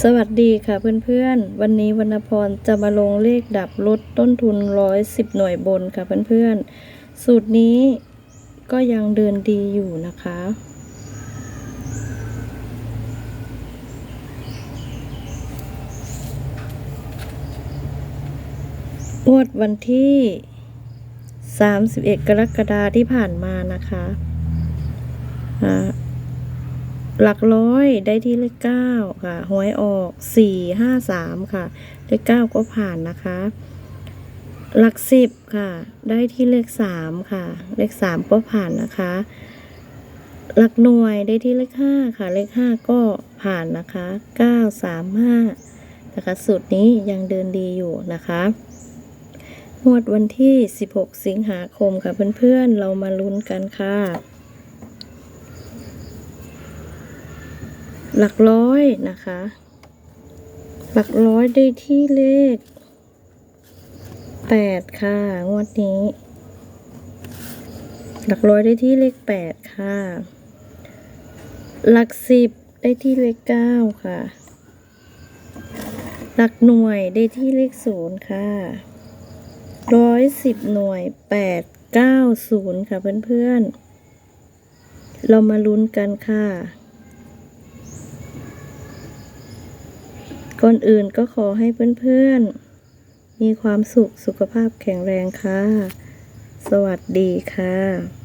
สวัสดีค่ะเพื่อนๆ วันนี้วรรณพรจะมาลงเลขดับลดต้นทุน110หน่วยบนค่ะเพื่อนๆ สูตรนี้ก็ยังเดินดีอยู่นะคะ งวดวันที่ 31 กรกฎาที่ผ่านมานะคะอ่า หลักร้อยได้ที่เลขเก้าค่ะหวยออกสี่ห้าสามค่ะ เลขเก้าก็ผ่านนะคะ หลักสิบค่ะ ได้ที่เลขสามค่ะ เลขสามก็ผ่านนะคะ หลักหน่วยได้ที่เลขห้าค่ะ เลขห้าก็ผ่านนะคะเก้าสามห้านะคะสูตรนี้ยังเดินดีอยู่นะคะงวดวันที่ 16 สิงหาคมค่ะเพื่อนๆ เรามาลุ้นกันค่ะ หลักร้อยนะคะ หลักร้อยได้ที่เลขแปดค่ะ งวดนี้ หลักร้อยได้ที่เลขแปดค่ะ หลักสิบได้ที่เลขเก้าค่ะ หลักหน่วยได้ที่เลขศูนย์ค่ะร้อยสิบหน่วยแปดเก้าศูนย์ค่ะเพื่อนๆ เรามาลุ้นกันค่ะ ก่อนอื่นก็ขอให้เพื่อนๆ มีความสุขสุขภาพแข็งแรงค่ะ สวัสดีค่ะ